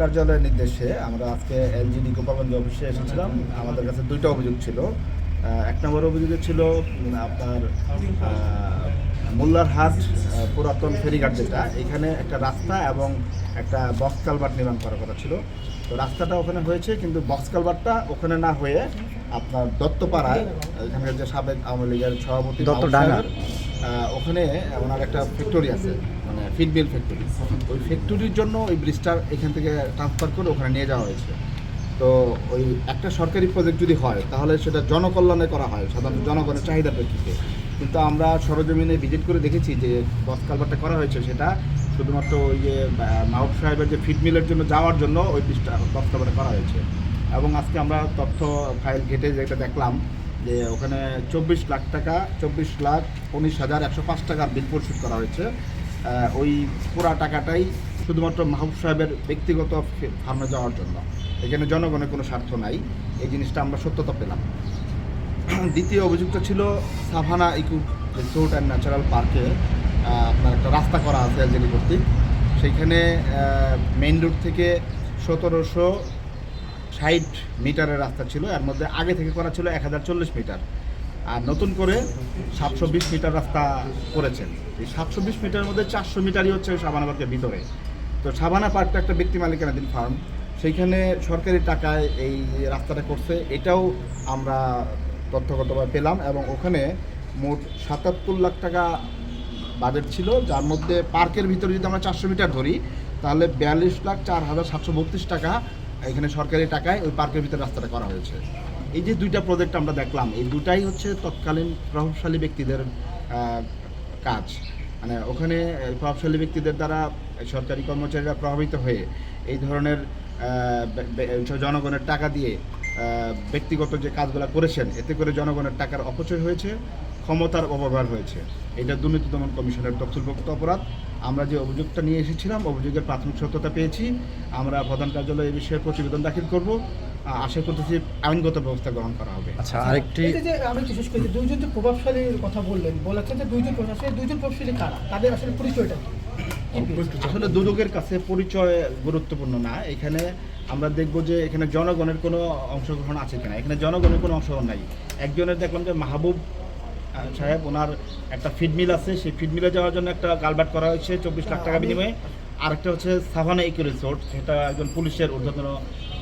কার্যালয়ের নির্দেশে আমরা আজকে এলজিডি গোপালগঞ্জ অফিসে এসেছিলাম। আমাদের কাছে দুইটা অভিযোগ ছিল। এক নম্বর অভিযোগ ছিল আপনার মোল্লারহাট পুরাতন ফেরিঘাট যেটা এখানে একটা রাস্তা এবং একটা বক্স কালভার্ট নির্মাণ করার কথা ছিল। তো রাস্তাটা ওখানে হয়েছে কিন্তু বক্স কালভার্টটা ওখানে না হয়ে আপনার দত্তপাড়ায় এখানকার যে সাবেক আওয়ামী লীগের সভাপতি। মাহবুব ওখানে ওনার একটা ফ্যাক্টরি আছে। ফিডমিল ফ্যাক্টরি ওই ফ্যাক্টরির জন্য ওই ব্রিজটা এখান থেকে ট্রান্সফার করে ওখানে নিয়ে যাওয়া হয়েছে। তো ওই একটা সরকারি প্রজেক্ট যদি হয়, তাহলে সেটা জনকল্যাণে করা হয় সাধারণত জনগণের চাহিদা প্রেক্ষিতে কিন্তু আমরা সরজমিনে ভিজিট করে দেখেছি যে বস কালভারটা করা হয়েছে, সেটা শুধুমাত্র ওই যে মাহবুব সাহেবের যে ফিডমিলের জন্য যাওয়ার জন্য ওই ব্রিজটা বস কালভারটা করা হয়েছে। এবং আজকে আমরা তথ্য ফাইল ঘেটে যেটা দেখলাম, যে ওখানে চব্বিশ লাখ টাকা, চব্বিশ লাখ উনিশ হাজার একশো পাঁচ টাকার বিল পরিশোধ করা হয়েছে। ওই পুরা টাকাটাই শুধুমাত্র মাহবুব সাহেবের ব্যক্তিগত ফার্মে যাওয়ার জন্য। এখানে জনগণের কোনো স্বার্থ নাই। এই জিনিসটা আমরা সত্যতা পেলাম। দ্বিতীয় অভিযুক্ত ছিল Savannah eco resort and natural পার্কে আপনার একটা রাস্তা করা আছে এলজেডি কর্তৃক। সেইখানে মেইন রোড থেকে সতেরোশো ষাট মিটারের রাস্তা ছিল। এর মধ্যে আগে থেকে করা ছিল এক হাজার চল্লিশ মিটার। আর নতুন করে সাতশো বিশ মিটার রাস্তা করেছেন। এই সাতশো বিশ মিটারের মধ্যে চারশো মিটারই হচ্ছে সাবানা পার্কের ভিতরে। তো সাবানা পার্কটা একটা ব্যক্তি মালিকানাধীন ফার্ম সেইখানে সরকারি টাকায় এই রাস্তাটা করছে। এটাও আমরা তথ্যগতভাবে পেলাম এবং ওখানে মোট সাতাত্তর লাখ টাকা বাজেট ছিল, যার মধ্যে পার্কের ভিতরে যদি আমরা চারশো মিটার ধরি, তাহলে বিয়াল্লিশ লাখ চার হাজার সাতশো বত্রিশ টাকা এখানে সরকারি টাকায় ওই পার্কের ভিতরে রাস্তাটা করা হয়েছে। এই যে দুইটা প্রজেক্ট আমরা দেখলাম, এই দুটাই হচ্ছে তৎকালীন প্রভাবশালী ব্যক্তিদের কাজ। মানে ওখানে প্রভাবশালী ব্যক্তিদের দ্বারা সরকারি কর্মচারীরা প্রভাবিত হয়ে এই ধরনের জনগণের টাকা দিয়ে ব্যক্তিগত যে কাজগুলো করেছেন, এতে করে জনগণের টাকার অপচয় হয়েছে, ক্ষমতার অপব্যবহার হয়েছে। এটা দুর্নীতি দমন কমিশনের তথ্যভুক্ত অপরাধ। আমরা যে অভিযোগটা নিয়ে এসেছিলাম, অভিযোগের প্রাথমিক সত্যতা পেয়েছি। আমরা প্রধান কার্যালয়ে এই বিষয়ে প্রতিবেদন দাখিল করব। আশা করতেছি আইনগত ব্যবস্থা গ্রহণ করা হবে। আচ্ছা আরেকটি যে- আমি একটু শেষ করি দুইজন যে প্রভাবশালীর কথা বললেন বলেছেন যে দুইজন প্রভাবশালী দুইজন প্রভাবশালী কারা? তাদের আসলে পরিচয়টা আসলে দুদকের কাছে পরিচয় গুরুত্বপূর্ণ না। এখানে আমরা দেখব যে এখানে জনগণের কোনো অংশগ্রহণ আছে কিনা। এখানে জনগণের কোনো অংশগ্রহণ নাই। একজনের দেখলাম যে মাহবুব সাহেব ওনার একটা ফিডমিল আছে। সেই ফিডমিলে যাওয়ার জন্য একটা গালবাট করা হয়েছে চব্বিশ লাখ টাকা বিনিময়ে। আরেকটা হচ্ছে সাভানা ইকো রিসোর্ট সেটা একজন পুলিশের ঊর্ধ্বতন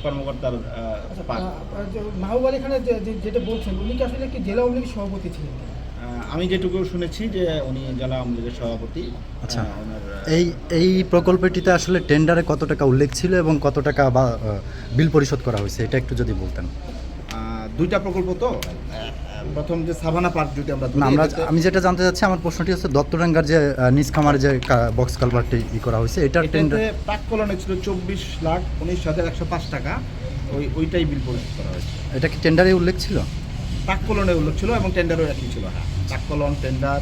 কর্মকর্তার আচ্ছা, মাহবুব আলী খানের যেটা বলছেন উনি কি আসলে কি জেলা আওয়ামী লীগের সভাপতি ছিলেন? আমি যেটুকু শুনেছি যে উনি জেলা আওয়ামী লীগের সভাপতি। আচ্ছা। এই এই প্রকল্পটিতে আসলে টেন্ডারে কত টাকা উল্লেখ ছিল এবং কত টাকা বা বিল পরিশোধ করা হয়েছে? এটা একটু যদি বলতেন। দুইটা প্রকল্প তো? প্রথম যে সাভানা পার্ক যদি আমরা আমরা আমি যেটা জানতে চাচ্ছি আমার প্রশ্নটি হচ্ছে দত্তরাঙ্গার যে খামারে যে বক্স কালভারটি ই করা হয়েছে এটার টেন্ডার প্রাক কলনে ছিল চব্বিশ লাখ উনিশ হাজার একশো পাঁচ টাকা। ওই ওইটাই বিল পরিশোধ করা হয়েছে। এটা কি টেন্ডারে উল্লেখ ছিল? প্রাক কলনে উল্লেখ ছিল এবং টেন্ডারও একই ছিল হ্যাঁ। প্রাক কলন টেন্ডার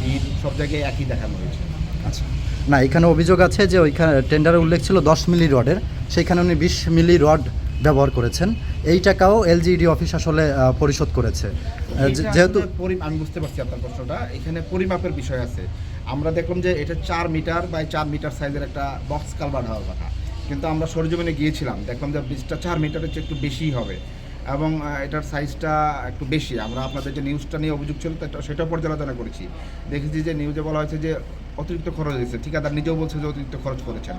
বিল সব জায়গায় একই দেখানো হয়েছে। আচ্ছা। না এখানে অভিযোগ আছে যে ওইখানে টেন্ডারে উল্লেখ ছিল দশ মিলি রডের সেইখানে উনি বিশ মিলি রড ব্যবহার করেছেন। এই টাকাও এলজিডি অফিস আসলে পরিশোধ করেছে। যেহেতু আমি বুঝতে পারছি আপনার প্রশ্নটা। এখানে পরিমাপের বিষয় আছে। আমরা দেখলাম যে এটা চার মিটার বাই চার মিটার সাইজের একটা বক্স কালভার্ট হওয়ার কথা। কিন্তু আমরা সরজমিনে গিয়েছিলাম। দেখলাম যে ব্রিজটা চার মিটারের চেয়ে একটু বেশি হবে। এবং এটার সাইজটা একটু বেশি। আমরা আপনাদের যে নিউজটা নিয়ে অভিযোগ ছিল সেটাও পর্যালোচনা করেছি। দেখেছি যে নিউজে বলা হয়েছে যে অতিরিক্ত খরচ হয়েছে। ঠিকাদার নিজেও বলছে যে অতিরিক্ত খরচ করেছেন।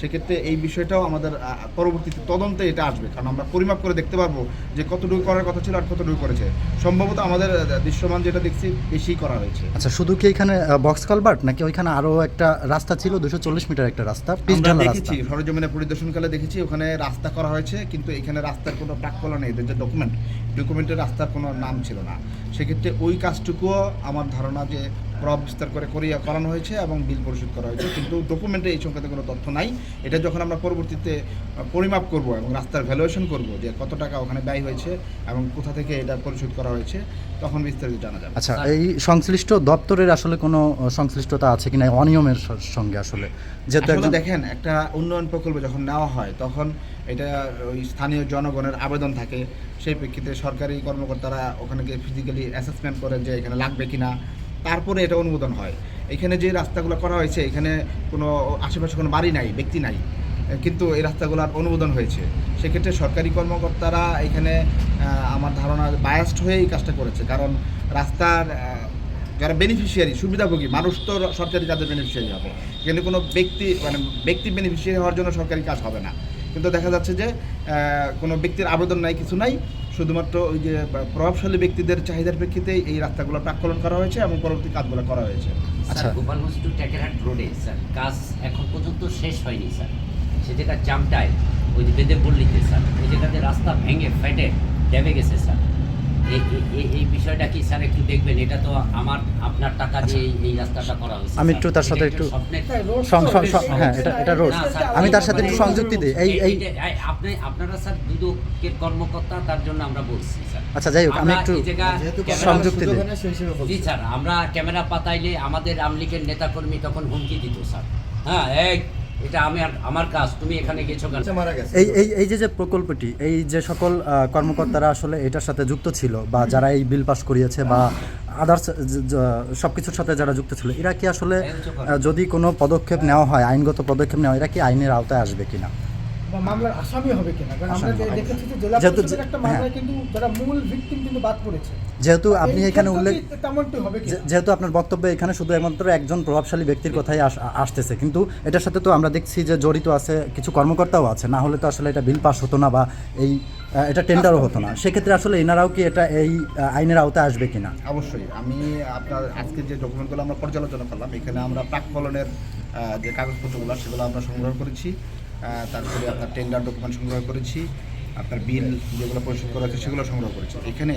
সেক্ষেত্রে এই বিষয়টাও আমাদের পরবর্তীতে তদন্তে এটা আসবে। কারণ আমরা পরিমাপ করে দেখতে পারব যে কতটুকু করার কথা ছিল আর কতটুকু করেছে। সম্ভবত আমাদের দৃশ্যমান যেটা দেখছি বেশি করা হয়েছে। আচ্ছা শুধু কি এখানে বক্স কালভার্ট নাকি ওইখানে আরও একটা রাস্তা ছিল দুশো চল্লিশ মিটার একটা রাস্তা? আমরা দেখেছি সরজমিনে পরিদর্শনকালে দেখেছি ওখানে রাস্তা করা হয়েছে কিন্তু এখানে রাস্তার কোনো প্রাক্কলন নেই। এদের যে ডকুমেন্ট ডকুমেন্টের রাস্তার কোনো নাম ছিল না। সেক্ষেত্রে ওই কাজটুকুও আমার ধারণা যে প্রভাব বিস্তার করে করিয়া করানো হয়েছে এবং বিল পরিশোধ করা হয়েছে। কিন্তু ডকুমেন্টে এই সংক্রান্ত কোনো তথ্য নাই। এটা যখন আমরা পরবর্তীতে পরিমাপ করব এবং রাস্তার ভ্যালুয়েশন করব যে কত টাকা ওখানে ব্যয় হয়েছে এবং কোথা থেকে এটা পরিশোধ করা হয়েছে তখন বিস্তারিত জানা যাবে। আচ্ছা এই সংশ্লিষ্ট দপ্তরের আসলে কোনো সংশ্লিষ্টতা আছে কিনা? অনিয়মের সঙ্গে আসলে। যেহেতু দেখেন একটা উন্নয়ন প্রকল্প যখন নেওয়া হয় তখন এটা ওই স্থানীয় জনগণের আবেদন থাকে। সেই প্রেক্ষিতে সরকারি কর্মকর্তারা ওখানে গিয়ে ফিজিক্যালি অ্যাসেসমেন্ট করে যে এখানে লাগবে কিনা। তারপরে এটা অনুমোদন হয়। এখানে যে রাস্তাগুলো করা হয়েছে, এখানে কোনো আশেপাশে কোনো বাড়ি নাই, ব্যক্তি নাই। কিন্তু এই রাস্তাগুলোর অনুমোদন হয়েছে। সেক্ষেত্রে সরকারি কর্মকর্তারা এখানে আমার ধারণা বায়াস্ট হয়ে এই কাজটা করেছে। কারণ রাস্তার যারা বেনিফিশিয়ারি সুবিধাভোগী, মানুষ তো সরকারি কাজের বেনিফিশিয়ারি হবে। কিন্তু কোনো ব্যক্তি মানে ব্যক্তি বেনিফিশিয়ারি হওয়ার জন্য সরকারি কাজ হবে না। কিন্তু দেখা যাচ্ছে যে কোনো ব্যক্তির আবেদন নাই, কিছু নাই। শুধুমাত্র ওই যে প্রভাবশালী ব্যক্তিদের চাহিদার প্রেক্ষিতে এই রাস্তাগুলো প্রাক্কলন করা হয়েছে এবং পরবর্তী কাজগুলো করা হয়েছে। আচ্ছা। স্যার গোপালগঞ্জ টু টেকেরহাট রোডে স্যার কাজ এখন পর্যন্ত শেষ হয়নি স্যার। সে জায়গা জামটায় ওই যে বেদে পল্লিতে স্যার ওই জায়গাতে রাস্তা ভেঙে ফেটে ড্যামে গেছে স্যার। এই এই- এই- এই বিষয়টা কি স্যার একটু দেখবেন? এটা তো আমার আপনার টাকা দিয়ে এই- রাস্তাটা করা হয়েছে আমি একটু তার সাথে একটু- হ্যাঁ, হ্যাঁ, এটা- এটা road। না, স্যার, আমি তার সাথে একটু সংযুক্তি দিই। এই এই আপনি আপনারা স্যার দুদকের কর্মকর্তা তার জন্য আমরা বলছি স্যার। আচ্ছা যাই হোক আমি আমরা একটু ক্যামেরা- সংযুক্তি দিই। জি স্যার আমরা ক্যামেরা পাতাইলে আমাদের আমলিকের নেতাকর্মী তখন হুমকি দিত স্যার। হ্যাঁ এই এটা আমি আমার কাজ তুমি এখানে গেছো কেন? এই এই এই যে যে প্রকল্পটি এই যে সকল আহ, কর্মকর্তারা আসলে এটার সাথে যুক্ত ছিল বা যারা এই বিল পাস করিয়েছে বা আদার্স সব কিছুর সাথে যারা যুক্ত ছিল এরা কি আসলে যদি কোনো পদক্ষেপ নেওয়া হয় আইনগত পদক্ষেপ নেওয়া এরা কি আইনের আওতায় আসবে কিনা? মামলার আসামি হবে কিনা? কারণ আমরা। দেখেছি যে জেলা যেহেতু- পরিষদের একটা হ্যাঁ। মামলায় কিন্তু যারা মূল ভিকটিম কিন্তু বাদ পড়েছে। যেহেতু আপনি এখানে উল্লেখ তেমনটি হবে যেহেতু আপনার বক্তব্য এখানে শুধু একমাত্র একজন প্রভাবশালী ব্যক্তির কথাই আসতেছে। কিন্তু এটার সাথে তো আমরা দেখছি যে জড়িত আছে কিছু কর্মকর্তাও আছে। না হলে তো আসলে এটা বিল পাস হতো না বা এই এটা টেন্ডারও হতো না। সেক্ষেত্রে আসলে এনারাও কি এটা এই আইনের আওতায় আসবে কিনা? অবশ্যই। আমি আপনার আজকে যে ডকুমেন্টগুলো আমরা পর্যালোচনা করলাম এখানে আমরা প্রাকফলনের আহ, যে কাগজপত্রগুলো সেগুলো আমরা সংগ্রহ করেছি। তারপরে আপনার টেন্ডার ডকুমেন্ট সংগ্রহ করেছি, আপনার বিল যেগুলো পরিশোধ করা হয়েছে সেগুলো সংগ্রহ করেছি। এখানে